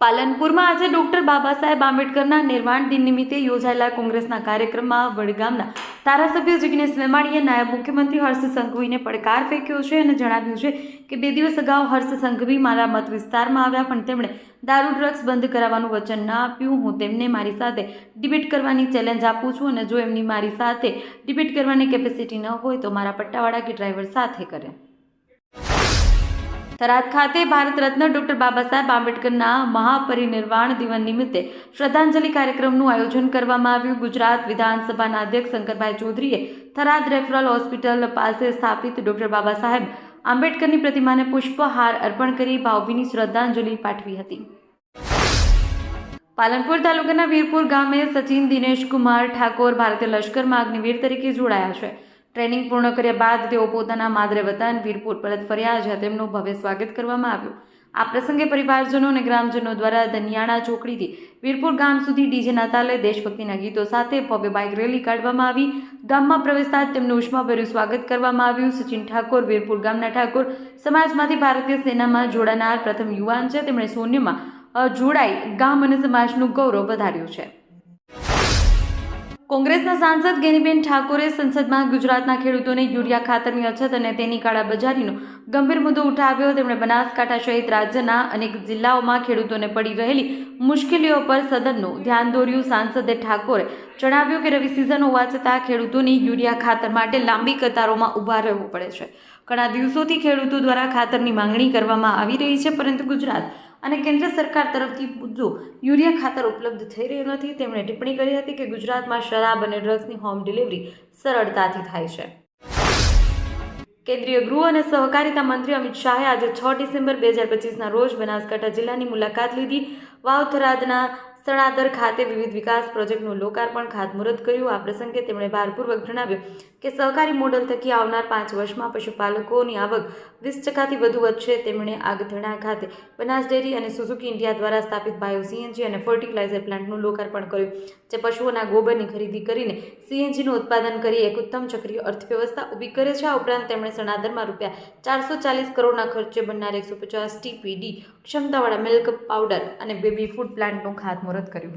પાલનપુરમાં આજે ડોક્ટર બાબા સાહેબ આંબેડકરના નિર્વાણ દિન નિમિત્તે યોજાયેલા કોંગ્રેસના કાર્યક્રમમાં વડગામના ધારાસભ્ય જિજ્ઞેશ વેમાણીએ નાયબ મુખ્યમંત્રી હર્ષ સંઘવીને પડકાર ફેંક્યો છે અને જણાવ્યું છે કે બે દિવસ અગાઉ હર્ષ સંઘવી મારા મત વિસ્તારમાં આવ્યા, પણ તેમણે દારૂ, ડ્રગ્સ બંધ કરાવવાનું વચન ના આપ્યું. હું તેમને મારી સાથે ડિબેટ કરવાની ચેલેન્જ આપું છું અને જો એમની મારી સાથે ડિબેટ કરવાની કેપેસિટી ન હોય તો મારા પટ્ટાવાળા કે ડ્રાઈવર સાથે કરે. થરાદ ખાતે ભારત રત્ન ડોક્ટર બાબા સાહેબ આંબેડકરના મહાપરિનિર્વાણ દિવસ નિમિત્તે શ્રદ્ધાંજલિ કાર્યક્રમનું આયોજન કરવામાં આવ્યું. ગુજરાત વિધાનસભાના અધ્યક્ષ શંકરભાઈ ચૌધરીએ થરાદ રેફરલ હોસ્પિટલ પાસે સ્થાપિત ડોક્ટર બાબા સાહેબ આંબેડકરની પ્રતિમાને પુષ્પહાર અર્પણ કરી ભાવભીની શ્રદ્ધાંજલિ પાઠવી હતી. પાલનપુર તાલુકાના વીરપુર ગામે સચિન દિનેશ કુમાર ઠાકોર ભારતીય લશ્કરમાં અગ્નિવીર તરીકે જોડાયા છે. ટ્રેનિંગ પૂર્ણ કર્યા બાદ તેઓ પોતાના માદરે વતન, વીરપુર પરત ફર્યા જ્યાં તેમનું ભવ્ય સ્વાગત કરવામાં આવ્યું. આ પ્રસંગે પરિવારજનો અને ગ્રામજનો દ્વારા ધનિયાણા ચોકડીથી વીરપુર ગામ સુધી ડીજેના તાલે દેશભક્તિના ગીતો સાથે ભવ્ય બાઇક રેલી કાઢવામાં આવી. ગામમાં પ્રવેશતા તેમનું ઉષ્માભર્યું સ્વાગત કરવામાં આવ્યું. સચિન ઠાકોર, વીરપુર ગામના ઠાકોર સમાજમાંથી ભારતીય સેનામાં જોડાનાર પ્રથમ યુવાન છે. તેમણે સૈન્યમાં જોડાઈ ગામ અને સમાજનું ગૌરવ વધાર્યું છે. કોંગ્રેસના સાંસદ ગેનીબેન ઠાકોરે સંસદમાં ગુજરાતના ખેડૂતોને યુરિયા ખાતરની અછત અને તેની કાળાબજારીનો ગંભીર મુદ્દો ઉઠાવ્યો. તેમણે બનાસકાંઠા સહિત રાજ્યના અનેક જિલ્લાઓમાં ખેડૂતોને પડી રહેલી મુશ્કેલીઓ પર સદનનું ધ્યાન દોર્યું. સાંસદે ઠાકોરે જણાવ્યું કે રવિ સિઝન હોવા છતાં ખેડૂતોની યુરિયા ખાતર માટે લાંબી કતારોમાં ઊભા રહેવું પડે છે. ઘણા દિવસોથી ખેડૂતો દ્વારા ખાતરની માંગણી કરવામાં આવી રહી છે, પરંતુ ગુજરાત અને કેન્દ્ર સરકાર તરફથી મુદ્દો યુરિયા ખાતર ઉપલબ્ધ થઈ રહ્યું નથી, તેમણે ટિપ્પણી કરી હતી કે ગુજરાતમાં શરાબ અને ડ્રગ્સની હોમ ડિલિવરી સરળતાથી થાય છે. કેન્દ્રીય ગૃહ અને સહકારિતા મંત્રી અમિત શાહે આજે છ ડિસેમ્બર બે હજાર પચીસના રોજ બનાસકાંઠા જિલ્લાની મુલાકાત લીધી. વાવથરાદના સણાદર ખાતે વિવિધ વિકાસ પ્રોજેક્ટનું લોકાર્પણ ખાતમુહૂર્ત કર્યું. આ પ્રસંગે તેમણે ભારપૂર્વક જણાવ્યું કે સહકારી મોડલ થકી આવનાર પાંચ વર્ષમાં પશુપાલકોની આવક વીસ ટકાથી વધુ વધશે. તેમણે આગધણા ખાતે બનાસ ડેરી અને સુઝુકી ઇન્ડિયા દ્વારા સ્થાપિત બાયો સીએનજી અને ફર્ટિલાઇઝર પ્લાન્ટનું લોકાર્પણ કર્યું, જે પશુઓના ગોબરની ખરીદી કરીને સીએનજીનું ઉત્પાદન કરી એક ઉત્તમ ચક્રીય અર્થવ્યવસ્થા ઊભી કરે છે. આ ઉપરાંત તેમણે સણાદરમાં રૂપિયા ચારસો ચાલીસ કરોડના ખર્ચે બનનાર એકસો પચાસ ટીપીડી ક્ષમતાવાળા મિલ્ક પાવડર અને બેબી ફૂડ પ્લાન્ટનું ખાતમુહૂર્ત કર્યું હતું